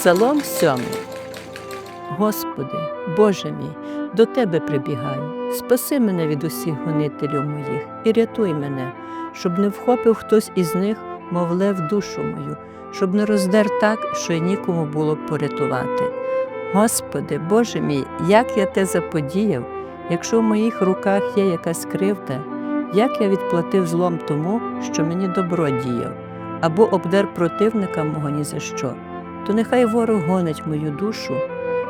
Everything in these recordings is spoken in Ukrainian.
Псалом сьомий. Господи, Боже мій, до Тебе прибігаю. Спаси мене від усіх гонителів моїх і рятуй мене, щоб не вхопив хтось із них, мов лев душу мою, щоб не роздер так, що й нікому було б порятувати. Господи, Боже мій, як я те заподіяв, якщо в моїх руках є якась кривда, як я відплатив злом тому, що мені добро діяв, або обдер противника мого ні за що, то нехай ворог гонить мою душу,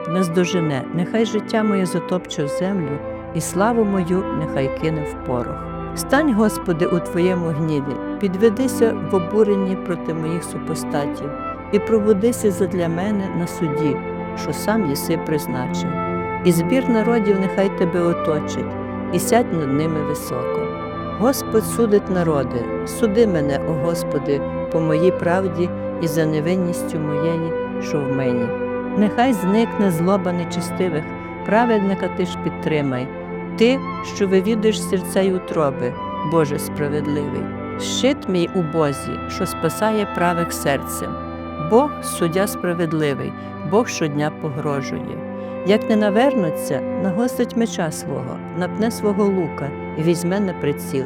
наздожене, нехай життя моє затопче в землю, і славу мою нехай кине в порох. Стань, Господи, у Твоєму гніві, підведися в обуренні проти моїх супостатів, і пробудися задля мене на суді, що сам єси призначив. І збір народів нехай тебе оточить, і сядь над ними високо. Господь судить народи, суди мене, о Господи, по моїй правді і за невинністю моєї, що в мені. Нехай зникне злоба нечистивих, праведника ти ж підтримай, ти, що вивідуєш серця й утроби, Боже справедливий. Щит мій у Бозі, що спасає правих серцем. Бог суддя справедливий, Бог щодня погрожує. Як не навернуться, нагостить меча свого, напне свого лука і візьме на приціл,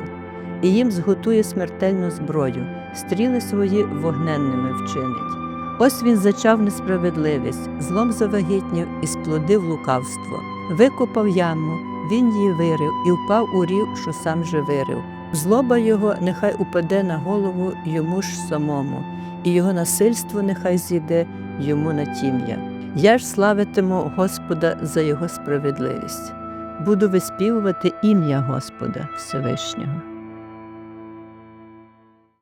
і їм зготує смертельну зброю, стріли свої вогненними вчинить. Ось він зачав несправедливість, злом завагітнів і сплодив лукавство. Викопав яму, він її вирив і впав у рів, що сам же вирив. Злоба його нехай упаде на голову йому ж самому, і його насильство нехай зійде йому на тім'я. Я ж славитиму Господа за його справедливість. Буду виспівувати ім'я Господа Всевишнього.